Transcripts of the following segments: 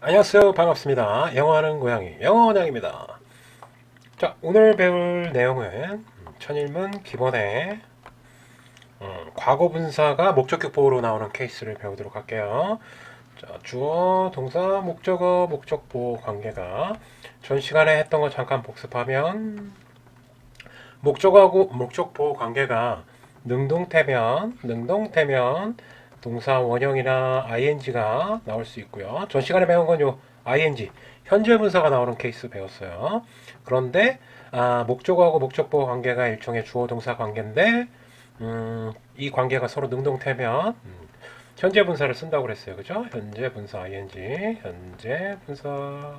안녕하세요. 반갑습니다. 영어하는 고양이 영어원양입니다. 자, 오늘 배울 내용은 천일문 기본의 음, 과거 분사가 목적격 보호로 나오는 케이스를 배우도록 할게요. 자, 주어, 동사, 목적어, 목적보 관계가 전 시간에 했던 거 잠깐 복습하면 목적하고 목적보 관계가 능동태면, 능동태면 동사 원형이나 ing가 나올 수 있고요. 전 시간에 배운 건 요 ing 현재 분사가 나오는 케이스 배웠어요. 그런데 아, 목적어하고 목적보 관계가 일종의 주어 동사 관계인데 음, 이 관계가 서로 능동태면 음, 현재 분사를 쓴다고 그랬어요. 그죠? 현재 분사 ing 현재 분사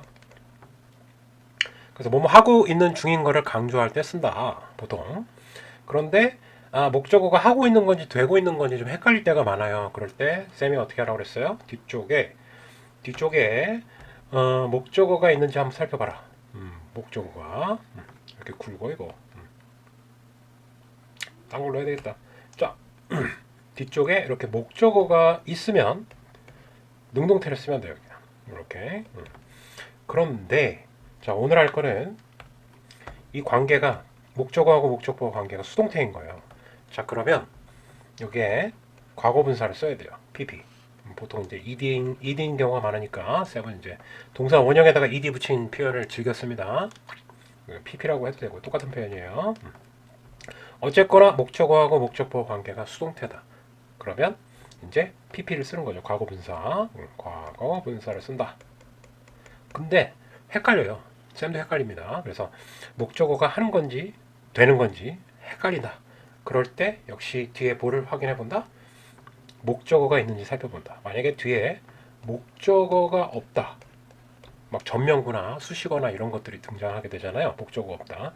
그래서 뭐뭐 하고 있는 중인 거를 강조할 때 쓴다. 보통. 그런데 아, 목적어가 하고 있는 건지 되고 있는 건지 좀 헷갈릴 때가 많아요. 그럴 때 쌤이 어떻게 하라고 그랬어요? 뒤쪽에 뒤쪽에 어, 목적어가 있는지 한번 살펴봐라. 음, 목적어가 음, 이렇게 굵어 이거. 음. 딴 걸로 해야 되겠다. 자 뒤쪽에 이렇게 목적어가 있으면 능동태를 쓰면 돼요. 그냥. 이렇게. 음. 그런데 자 오늘 할 거는 이 관계가 목적어하고 목적보 관계가 수동태인 거예요. 자 그러면 여기에 과거 분사를 써야 돼요. pp. 음, 보통 이제 ed인 ed인 경우가 많으니까 쌤은 이제 동사 원형에다가 ed 붙인 표현을 즐겨 씁니다. pp라고 해도 되고 똑같은 표현이에요. 음. 어쨌거나 목적어하고 목적보 관계가 수동태다. 그러면 이제 pp를 쓰는 거죠. 과거 분사. 음, 과거 분사를 쓴다. 근데 헷갈려요. 쌤도 헷갈립니다. 그래서 목적어가 하는 건지 되는 건지 헷갈린다. 그럴 때 역시 뒤에 뭐를 확인해 본다? 목적어가 있는지 살펴본다. 만약에 뒤에 목적어가 없다. 막 전명구나 수식어나 이런 것들이 등장하게 되잖아요. 목적어 없다.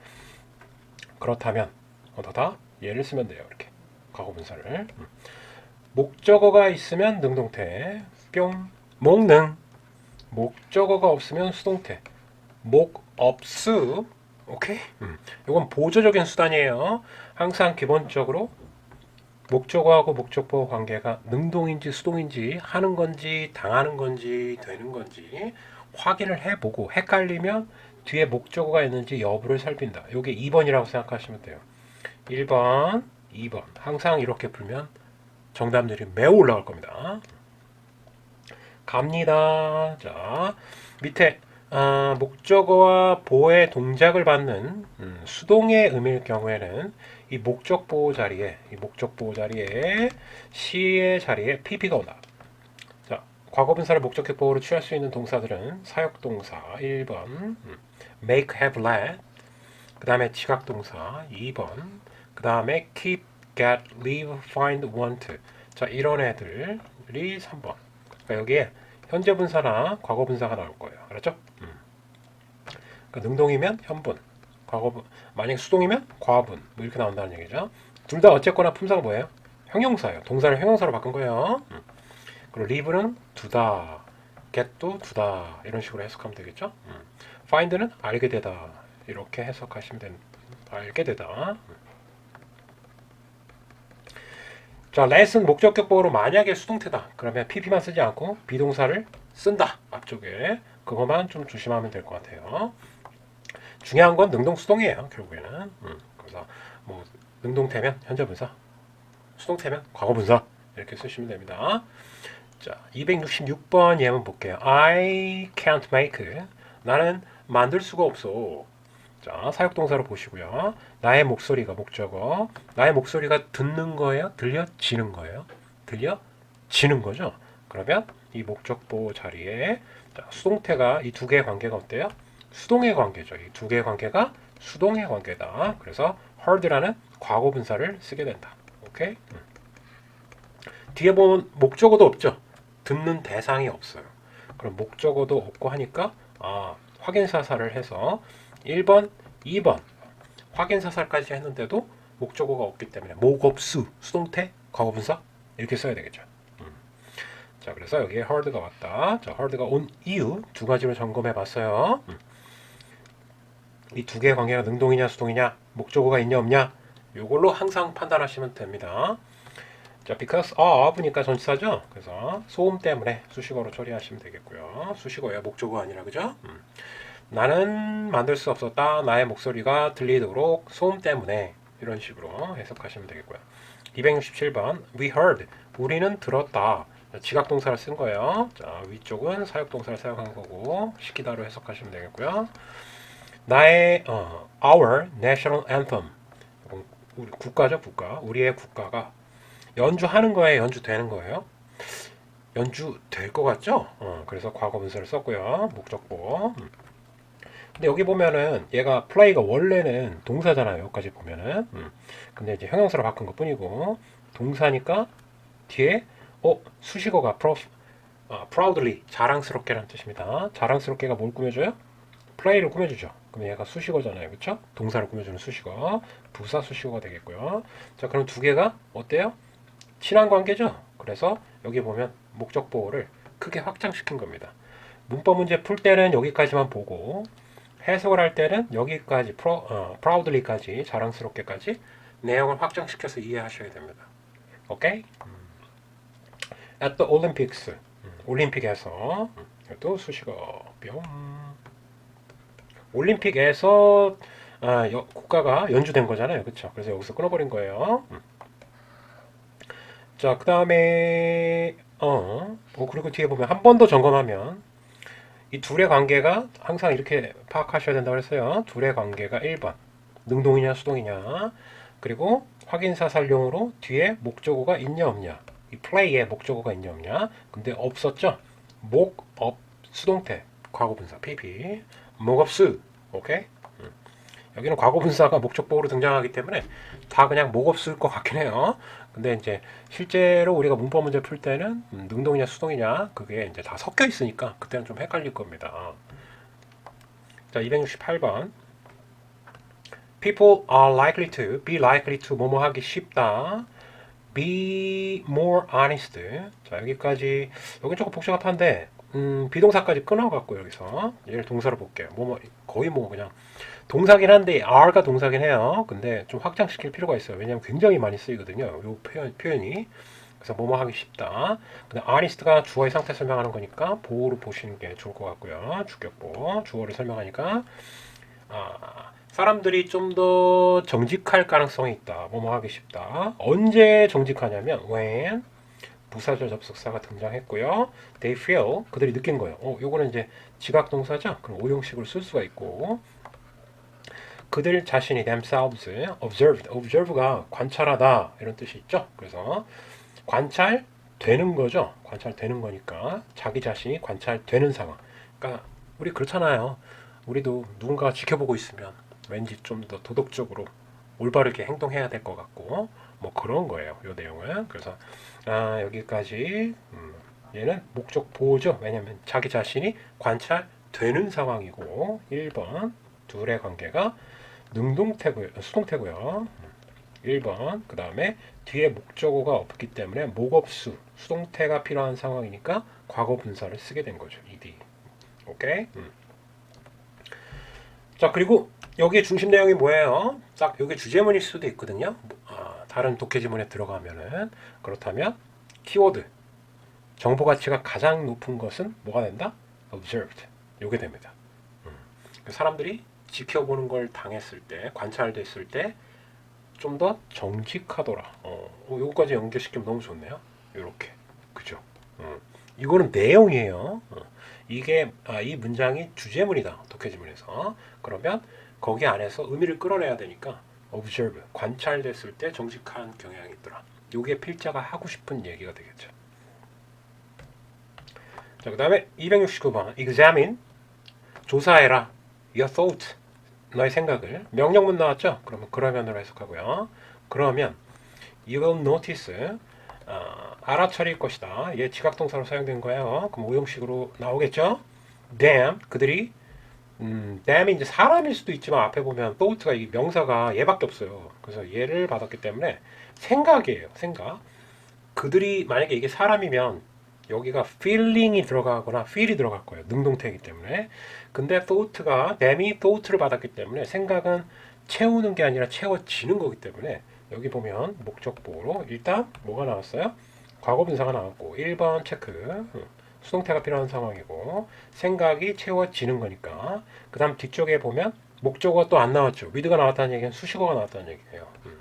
그렇다면 어떠다? 예를 쓰면 돼요. 이렇게 과거 분사를. 음. 목적어가 있으면 능동태. 뿅. 목능. 목적어가 없으면 수동태. 목 없수. 오케이? 음. 이건 보조적인 수단이에요. 항상 기본적으로 목적어하고 목적보 관계가 능동인지 수동인지 하는 건지 당하는 건지 되는 건지 확인을 해보고 헷갈리면 뒤에 목적어가 있는지 여부를 살핀다. 이게 2번이라고 생각하시면 돼요. 1번, 2번. 항상 이렇게 풀면 정답률이 매우 올라갈 겁니다. 갑니다. 자, 밑에 아, 목적어와 보의 동작을 받는 음, 수동의 의미일 경우에는 이 목적 보호 자리에 이 목적 보호 자리에 시의 자리에 pp가 온다. 자, 과거 분사를 목적격 보호로 취할 수 있는 동사들은 사역 동사 1번 음, make, have, let 그다음에 지각 동사 2번 그다음에 keep, get, leave, find, want 자, 이런 애들이 3번. 그러니까 여기에 현재 분사나 과거 분사가 나올 거예요. 알았죠? 음. 그러니까 능동이면 현분, 과거분, 만약 수동이면 과분 뭐 이렇게 나온다는 얘기죠. 둘 다 어쨌거나 품사가 뭐예요? 형용사예요. 동사를 형용사로 바꾼 거예요. 음. 그리고 live는 두다, get도 두다 이런 식으로 해석하면 되겠죠. 음. find는 알게 되다 이렇게 해석하시면 된 알게 되다. 음. 자, let은 목적 격 보호로 만약에 수동태다. 그러면 pp만 쓰지 않고 비동사를 쓴다. 앞쪽에. 그것만 좀 조심하면 될 것 같아요. 중요한 건 능동 수동이에요. 결국에는. 음, 그래서 뭐 능동태면 현재 분사, 수동태면 과거 분사 이렇게 쓰시면 됩니다. 자, 266번 예문 볼게요. I can't make. 나는 만들 수가 없어. 자, 사역동사로 보시고요. 나의 목소리가 목적어. 나의 목소리가 듣는 거예요? 들려지는 거예요? 들려지는 거죠? 그러면 이 목적보 자리에 자, 수동태가 이 두 개의 관계가 어때요? 수동의 관계죠. 이 두 개의 관계가 수동의 관계다. 그래서 heard라는 과거 분사를 쓰게 된다. 오케이? 음. 뒤에 보면 목적어도 없죠. 듣는 대상이 없어요. 그럼 목적어도 없고 하니까 아, 확인 사살을 해서 1번, 2번 확인 사살까지 했는데도 목적어가 없기 때문에 목업수, 수동태, 과거분사 이렇게 써야 되겠죠. 음. 자, 그래서 여기에 heard가 왔다. 자, heard가 온 이유 두 가지로 점검해 봤어요. 이두 개의 관계가 능동이냐 수동이냐, 목적어가 있냐 없냐, 요걸로 항상 판단하시면 됩니다. 자, because of니까 전치사죠. 그래서 소음 때문에 수식어로 처리하시면 되겠고요. 수식어야 목적어 아니라 그죠? 음. 나는 만들 수 없었다. 나의 목소리가 들리도록 소음 때문에 이런 식으로 해석하시면 되겠고요. 267번 We heard 우리는 들었다. 지각 동사를 쓴 거예요. 자, 위쪽은 사역 동사를 사용한 거고 시키다로 해석하시면 되겠고요. 나의 어, our national anthem 우리 국가죠, 국가. 우리의 국가가 연주하는 거예요, 연주되는 거예요. 연주 될 것 같죠? 어, 그래서 과거 분사를 썼고요. 목적보. 음. 근데 여기 보면은 얘가 플레이가 원래는 동사잖아요. 여기까지 보면은. 음. 근데 이제 형용사로 바꾼 것 뿐이고 동사니까 뒤에 어 수식어가 pro, 아, proudly 자랑스럽게라는 뜻입니다. 자랑스럽게가 뭘 꾸며줘요? 플레이를 꾸며주죠. 그럼 얘가 수식어잖아요. 그쵸? 동사를 꾸며주는 수식어. 부사 수식어가 되겠고요. 자, 그럼 두 개가 어때요? 친한 관계죠? 그래서 여기 보면 목적 보호를 크게 확장시킨 겁니다. 문법 문제 풀 때는 여기까지만 보고 해석을 할 때는 여기까지 프로, 어, proudly까지 자랑스럽게까지 내용을 확장시켜서 이해하셔야 됩니다. 오케이? 음. At the Olympics 음, 올림픽에서 음, 또 수식어 뿅 올림픽에서 아, 여- 국가가 연주된 거잖아요, 그렇죠? 그래서 여기서 끊어버린 거예요. 음. 자, 그 다음에 어, 뭐 그리고 뒤에 보면 한 번 더 점검하면 이 둘의 관계가 항상 이렇게 파악하셔야 된다고 그랬어요. 둘의 관계가 1번 능동이냐 수동이냐 그리고 확인사살용으로 뒤에 목적어가 있냐 없냐 이 플레이에 목적어가 있냐 없냐 근데 없었죠. 목, 업, 수동태 과거분사 PP 목업수 오케이 음. 여기는 과거분사가 목적보호로 등장하기 때문에 다 그냥 목업수일 것 같긴 해요. 근데 이제 실제로 우리가 문법 문제 풀 때는 음, 능동이냐 수동이냐 그게 이제 다 섞여 있으니까 그때는 좀 헷갈릴 겁니다. 자, 268번. People are likely to, be likely to 뭐뭐 하기 쉽다. be more honest. 자, 여기까지 여기 조금 복잡한데 음, 비동사까지 끊어갖고 여기서 얘를 동사로 볼게요. 뭐 뭐 거의 뭐 그냥 동사긴 한데 are가 동사긴 해요. 근데 좀 확장시킬 필요가 있어요. 왜냐하면 굉장히 많이 쓰이거든요. 요 표현, 표현이. 그래서 뭐뭐 하기 쉽다. 근데 honest가 주어의 상태 설명하는 거니까 보호로 보시는 게 좋을 것 같고요. 주격보 주어를 설명하니까 아, 사람들이 좀 더 정직할 가능성이 있다. 뭐뭐 하기 쉽다. 언제 정직하냐면 when 부사절 접속사가 등장했고요. They feel 그들이 느낀 거예요. 어, 요거는 이제 지각 동사죠. 그럼 오형식으로 쓸 수가 있고 그들 자신이 themselves observed observe가 관찰하다 이런 뜻이 있죠. 그래서 관찰 되는 거죠. 관찰되는 거니까 자기 자신이 관찰되는 상황. 그러니까 우리 그렇잖아요. 우리도 누군가가 지켜보고 있으면 왠지 좀 더 도덕적으로 올바르게 행동해야 될 것 같고 뭐 그런 거예요. 이 내용은 그래서 아 여기까지 음, 얘는 목적 보호죠. 왜냐하면 자기 자신이 관찰되는 상황이고 1번 둘의 관계가 능동태고요, 수동태고요. 1번 그 다음에 뒤에 목적어가 없기 때문에 목업수 수동태가 필요한 상황이니까 과거 분사를 쓰게 된 거죠. ed. 오케이. 음. 자 그리고 여기에 중심 내용이 뭐예요? 딱 여기 주제문일 수도 있거든요. 아, 다른 독해 지문에 들어가면은 그렇다면 키워드 정보 가치가 가장 높은 것은 뭐가 된다? observed. 요게 됩니다. 음. 사람들이 지켜보는 걸 당했을 때, 관찰됐을 때 좀 더 정직하더라. 어, 어, 요거까지 연결시키면 너무 좋네요. 요렇게. 그죠? 음. 이거는 내용이에요. 어. 이게 아, 이 문장이 주제문이다. 독해지문에서. 그러면 거기 안에서 의미를 끌어내야 되니까 observe, 관찰됐을 때 정직한 경향이 있더라. 요게 필자가 하고 싶은 얘기가 되겠죠. 자, 그다음에 269번 examine 조사해라. your thought 너의 생각을 명령문 나왔죠? 그러면 그러면으로 해석하고요. 그러면 will notice 어, 알아차릴 것이다. 얘 지각동사로 사용된 거예요. 그럼 오형식으로 나오겠죠? them 그들이 음, dam이 이제 사람일 수도 있지만 앞에 보면 thought가 이 명사가 얘밖에 없어요. 그래서 얘를 받았기 때문에 생각이에요. 생각. 그들이 만약에 이게 사람이면 여기가 feeling이 들어가거나 feel이 들어갈 거예요. 능동태이기 때문에. 근데 thought가 댐이 thought를 받았기 때문에 생각은 채우는 게 아니라 채워지는 거기 때문에 여기 보면 목적보로 일단 뭐가 나왔어요? 과거 분사가 나왔고 1번 체크 음, 수동태가 필요한 상황이고 생각이 채워지는 거니까 그 다음 뒤쪽에 보면 목적어가 또 안 나왔죠. 위드가 나왔다는 얘기는 수식어가 나왔다는 얘기예요. 음.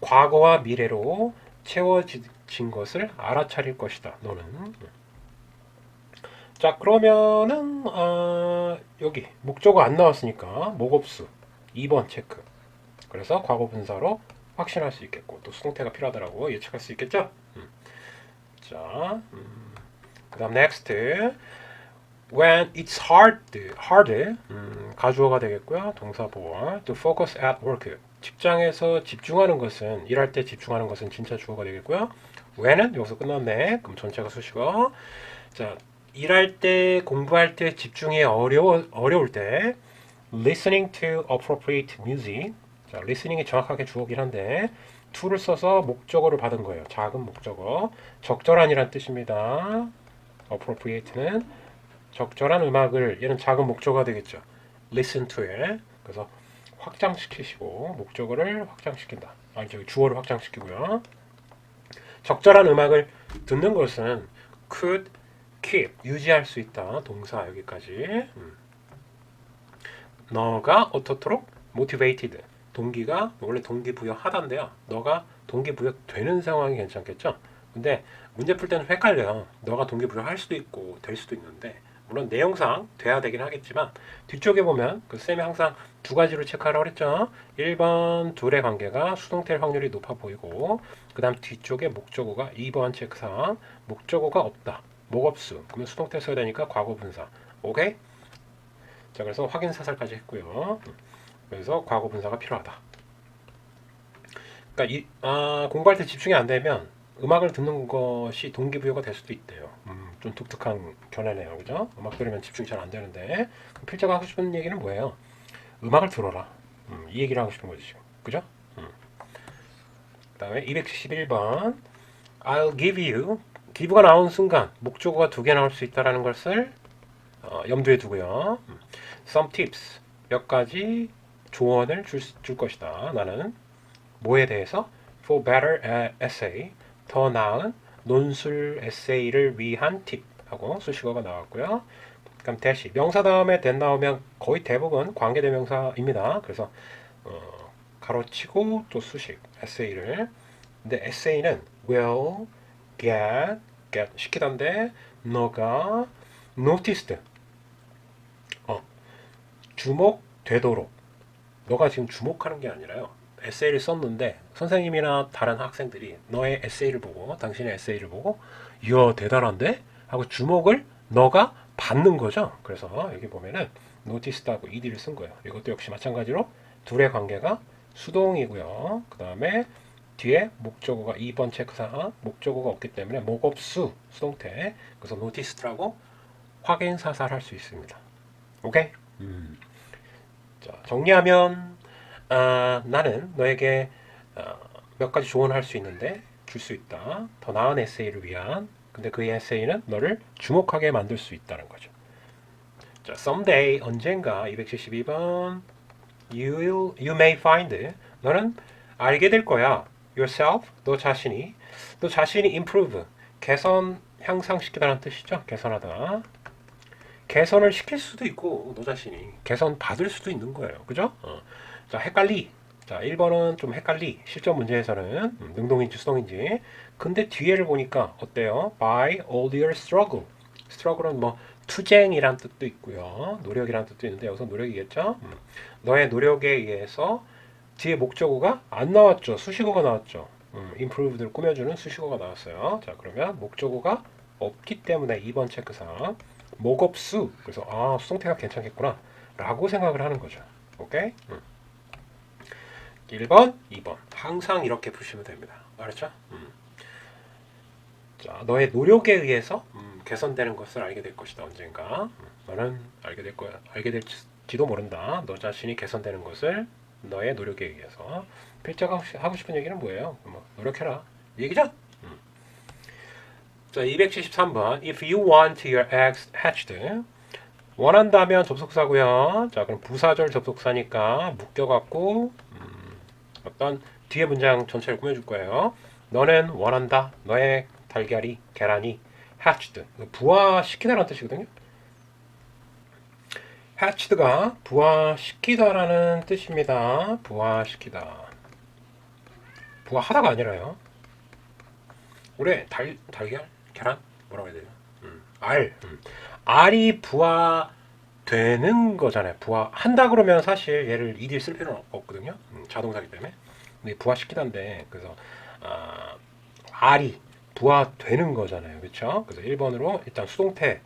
과거와 미래로 채워진 것을 알아차릴 것이다. 너는. 음. 자 그러면은 아, 여기 목적어 안 나왔으니까 목업수 2번 체크. 그래서 과거 분사로 확신할 수 있겠고 또 수동태가 필요하다라고 예측할 수 있겠죠. 음. 자, 음. 그다음 next. When it's hard, hard, 음, 가주어가 되겠고요. 동사 보어. To focus at work. 직장에서 집중하는 것은 일할 때 집중하는 것은 진짜 주어가 되겠고요. when은 여기서 끝났네. 그럼 전체가 수식어. 자, 일할 때 공부할 때 집중이 어려워 어려울 때 listening to appropriate music. 자, listening이 정확하게 주어긴 한데 to를 써서 목적어를 받은 거예요. 작은 목적어. 적절한이란 뜻입니다. Appropriate는 적절한 음악을 얘는 작은 목적어가 되겠죠. listen to에 그래서 확장시키시고 목적어를 확장시킨다. 아니 저기 주어를 확장시키고요. 적절한 음악을 듣는 것은 could keep 유지할 수 있다. 동사 여기까지. 음. 너가 어떻도록 motivated 동기가 원래 동기부여 하단데요. 너가 동기부여 되는 상황이 괜찮겠죠? 근데 문제 풀 때는 헷갈려요. 너가 동기부여 할 수도 있고 될 수도 있는데 물론 내용상 돼야 되긴 하겠지만 뒤쪽에 보면 그 쌤이 항상 두 가지로 체크하라고 그랬죠. 1번 둘의 관계가 수동태일 확률이 높아 보이고 그 다음 뒤쪽에 목적어가 2번 체크상 목적어가 없다. 목업수 그러면 수동태 써야 되니까 과거 분사 오케이? 자 그래서 확인 사살까지 했고요. 그래서 과거 분사가 필요하다. 그러니까 이, 아, 공부할 때 집중이 안 되면 음악을 듣는 것이 동기부여가 될 수도 있대요. 음, 좀 독특한 견해네요, 그죠? 음악 들으면 집중이 잘 안 되는데 필자가 하고 싶은 얘기는 뭐예요? 음악을 들어라. 음, 이 얘기를 하고 싶은 거지 지금, 그죠? 음. 그다음에 271번 I'll give you give가 나온 순간 목적어가 두 개 나올 수 있다라는 것을 어, 염두에 두고요. 음. Some tips 몇 가지 조언을 줄, 줄 것이다. 나는 뭐에 대해서 for better essay 더 나은 논술 에세이를 위한 팁 하고 수식어가 나왔고요. 그럼 대시 명사 다음에 된 나오면 거의 대부분 관계대명사입니다. 그래서 어, 가로치고 또 수식 에세이를 근데 에세이는 will get get 시키던데 너가 noticed 어, 주목되도록 너가 지금 주목하는 게 아니라요. 에세이를 썼는데 선생님이나 다른 학생들이 너의 에세이를 보고 당신의 에세이를 보고 이야 대단한데 하고 주목을 너가 받는 거죠. 그래서 여기 보면은 노티스하고 ed를 쓴 거예요. 이것도 역시 마찬가지로 둘의 관계가 수동이고요. 그 다음에 뒤에 목적어가 2번 체크상 목적어가 없기 때문에 목업수 수동태 그래서 노티스라고 확인 사살할 수 있습니다. 오케이? 음. 자 정리하면 아, 나는 너에게 어, 몇 가지 조언할 수 있는데 줄 수 있다. 더 나은 에세이를 위한. 근데 그 에세이는 너를 주목하게 만들 수 있다는 거죠. 자, someday 언젠가 272번 you will, you may find 너는 알게 될 거야. yourself 너 자신이 너 자신이 improve 개선 향상시키다는 뜻이죠. 개선하다. 개선을 시킬 수도 있고 너 자신이 개선 받을 수도 있는 거예요. 그죠? 어. 자, 헷갈리. 자, 1번은 좀 헷갈리. 실전 문제에서는 음, 능동인지 수동인지. 근데 뒤에를 보니까 어때요? By all your struggle. struggle은 뭐 투쟁이란 뜻도 있고요. 노력이란 뜻도 있는데 여기서 노력이겠죠? 음. 너의 노력에 의해서 뒤에 목적어가 안 나왔죠. 수식어가 나왔죠. 음, improved를 꾸며주는 수식어가 나왔어요. 자, 그러면 목적어가 없기 때문에 2번 체크상 목업수. 그래서 아, 수동태가 괜찮겠구나. 라고 생각을 하는 거죠. 오케이? 음. 1번, 2번. 항상 이렇게 푸시면 됩니다. 알았죠? 음. 자, 너의 노력에 의해서 음, 개선되는 것을 알게 될 것이다. 언젠가. 음, 너는 알게 될 거야. 알게 될지도 모른다. 너 자신이 개선되는 것을 너의 노력에 의해서. 필자가 하고 싶은 얘기는 뭐예요? 뭐, 노력해라. 이 얘기죠? 음. 자, 273번. If you want your eggs hatched. 원한다면 접속사고요. 자, 그럼 부사절 접속사니까 묶여갖고 음, 어떤 뒤에 문장 전체를 꾸며줄 거예요. 너는 원한다. 너의 달걀이 계란이 hatched. 부화시키다라는 뜻이거든요. hatched가 부화시키다라는 뜻입니다. 부화시키다. 부화하다가 아니라요. 올해 달 달걀 계란 뭐라고 해야 되나? 음, 알 음. 알이 부화 되는 거잖아요. 부화한다 그러면 사실 얘를 이딜 쓸 필요는 없거든요. 음, 자동사기 때문에. 근데 부화시키다인데 그래서 아, 알이 부화되는 거잖아요. 그렇죠? 그래서 1번으로 일단 수동태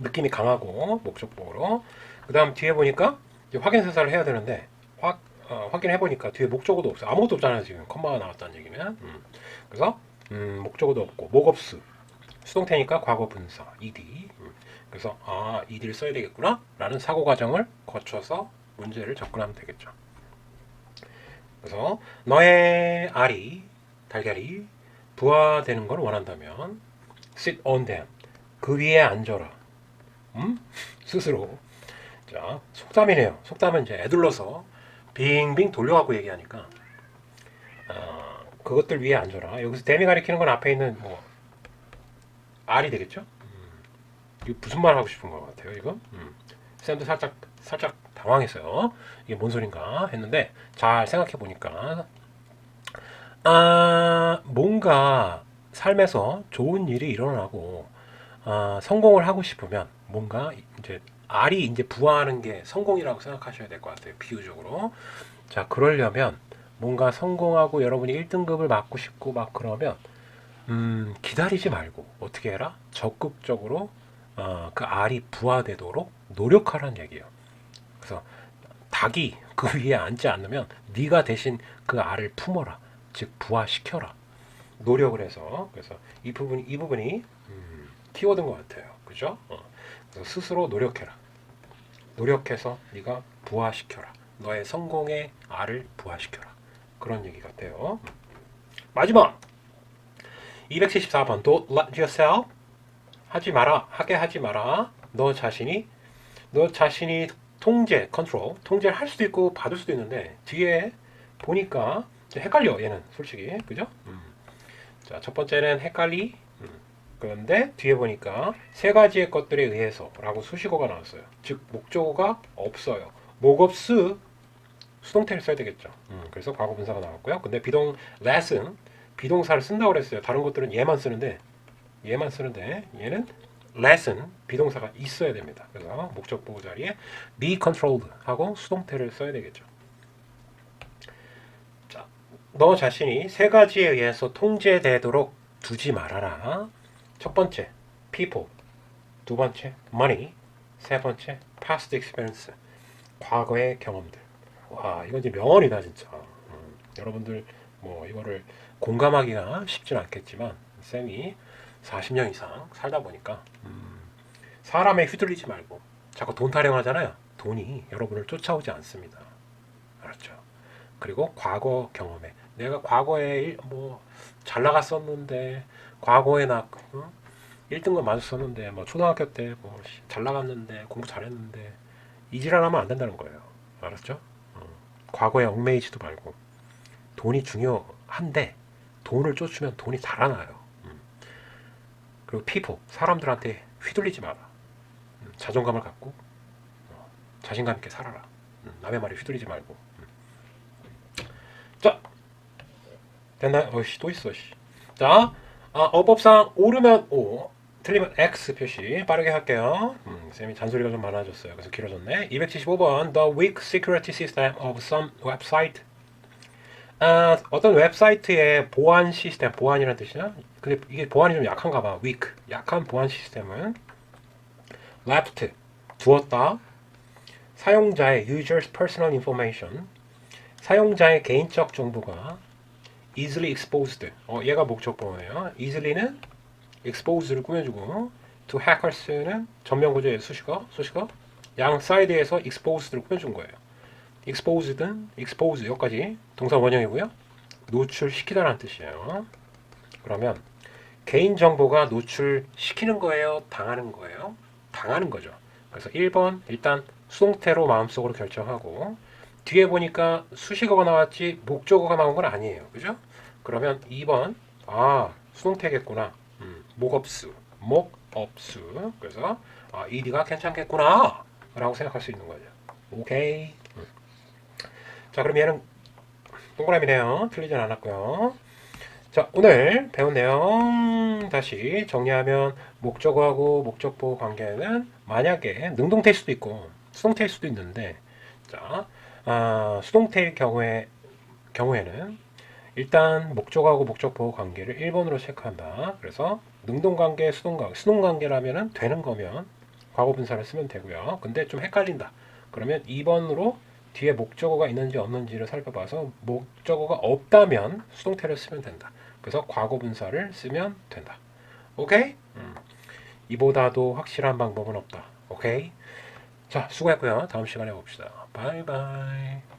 느낌이 강하고 목적보로 그 다음 뒤에 보니까 확인 사살을 해야 되는데 확 어, 확인해 보니까 뒤에 목적어도 없어요. 아무것도 없잖아요 지금 컴마가 나왔다는 얘기면. 음. 그래서 음, 목적어도 없고 목업수 수동태니까 과거 분사 ed. 음. 그래서 아 ed를 써야 되겠구나 라는 사고 과정을 거쳐서 문제를 접근하면 되겠죠. 그래서 너의 알이 달걀이 부화되는 걸 원한다면 sit on them 그 위에 앉아라. 음? 스스로. 자, 속담이네요. 속담은 이제 애둘러서 빙빙 돌려갖고 얘기하니까 어, 그것들 위에 앉아라. 여기서 댐이 가리키는 건 앞에 있는 뭐 알이 되겠죠? 음, 이거 무슨 말 하고 싶은 것 같아요, 이거? 음. 쌤도 살짝 살짝 당황했어요. 이게 뭔 소린가 했는데 잘 생각해 보니까 아 뭔가 삶에서 좋은 일이 일어나고 아, 성공을 하고 싶으면 뭔가 이제 알이 이제 부화하는 게 성공이라고 생각하셔야 될 것 같아요. 비유적으로. 자, 그러려면 뭔가 성공하고 여러분이 1등급을 맞고 싶고 막 그러면 음, 기다리지 말고 어떻게 해라? 적극적으로 어, 그 알이 부화되도록 노력하라는 얘기예요. 그래서 닭이 그 위에 앉지 않으면 네가 대신 그 알을 품어라. 즉 부화시켜라. 노력을 해서 그래서 이 부분이 이 부분이 음, 키워드인 것 같아요. 그죠? 어. 그래서 스스로 노력해라. 노력해서 네가 부화시켜라. 너의 성공의 알을 부화시켜라. 그런 얘기 같아요. 마지막 274번 Don't let yourself 하지 마라. 하게 하지 마라. 너 자신이 너 자신이 통제, 컨트롤, 통제를 할 수도 있고 받을 수도 있는데 뒤에 보니까 헷갈려 얘는 솔직히 그죠? 음. 자, 첫 번째는 헷갈리. 음. 그런데 뒤에 보니까 세 가지의 것들에 의해서라고 수식어가 나왔어요. 즉 목적어가 없어요. 목업스 수동태를 써야 되겠죠. 음, 그래서 과거 분사가 나왔고요. 근데 비동 let은 비동사를 쓴다고 그랬어요. 다른 것들은 얘만 쓰는데 얘만 쓰는데 얘는 let은 비동사가 있어야 됩니다. 그래서 목적 보호 자리에 be controlled 하고 수동태를 써야 되겠죠. 자, 너 자신이 세 가지에 의해서 통제되도록 두지 말아라. 첫 번째, people. 두 번째, money. 세 번째, past experience. 과거의 경험들. 와, 이건 이제 명언이다, 진짜. 음, 여러분들 뭐 이거를 공감하기가 쉽진 않겠지만 쌤이 40년 이상 살다 보니까 음, 사람에 휘둘리지 말고 자꾸 돈 타령하잖아요. 돈이 여러분을 쫓아오지 않습니다. 알았죠? 그리고 과거 경험에 내가 과거에 뭐 잘 나갔었는데 과거에 나 어? 1등급 맞았었는데 뭐 초등학교 때 뭐 잘 나갔는데 공부 잘했는데 이질안 하면 안 된다는 거예요. 알았죠? 어. 과거에 얽매이지도 말고 돈이 중요한데 돈을 쫓으면 돈이 달아나요. 음. 그리고 피부 사람들한테 휘둘리지 마라. 음, 자존감을 갖고 어, 자신감 있게 살아라. 음, 남의 말에 휘둘리지 말고. 음. 자 됐나요? 어씨 또 있어. 씨. 자 아, 어법상 오르면 O, 틀리면 X 표시 빠르게 할게요. 음, 쌤이 잔소리가 좀 많아졌어요. 그래서 길어졌네. 275번 The weak security system of some website. 아, 어떤 웹사이트의 보안 시스템, 보안이라는 뜻이냐? 근데 이게 보안이 좀 약한가 봐. weak. 약한 보안 시스템은 left. 두었다. 사용자의 user's personal information. 사용자의 개인적 정보가 easily exposed. 어, 얘가 목적보호네요. easily는 exposed를 꾸며주고 to hackers는 전면 구조의 수식어, 수식어. 양 사이드에서 exposed를 꾸며준 거예요. Exposed는 expose 여기까지 동사 원형이고요. 노출시키다라는 뜻이에요. 그러면 개인 정보가 노출시키는 거예요, 당하는 거예요? 당하는 거죠. 그래서 1번 일단 수동태로 마음속으로 결정하고 뒤에 보니까 수식어가 나왔지 목적어가 나온 건 아니에요. 그죠? 그러면 2번 아 수동태겠구나. 음, 목업수 목업수 그래서 아 ED가 괜찮겠구나 라고 생각할 수 있는 거죠. 오케이. 음. 자 그럼 얘는 동그라미네요. 틀리진 않았고요. 자 오늘 배운 내용 다시 정리하면 목적어하고 목적보 관계는 만약에 능동태일 수도 있고 수동태일 수도 있는데 자 아, 수동태일 경우에 경우에는 일단 목적하고 목적보 관계를 1번으로 체크한다. 그래서 능동관계, 수동관계, 수동관계라면은 되는 거면 과거분사를 쓰면 되고요. 근데 좀 헷갈린다. 그러면 2번으로 뒤에 목적어가 있는지 없는지를 살펴봐서 목적어가 없다면 수동태를 쓰면 된다. 그래서 과거분사를 쓰면 된다. 오케이? 음. 이보다도 확실한 방법은 없다. 오케이? 자, 수고했고요. 다음 시간에 봅시다. 바이바이.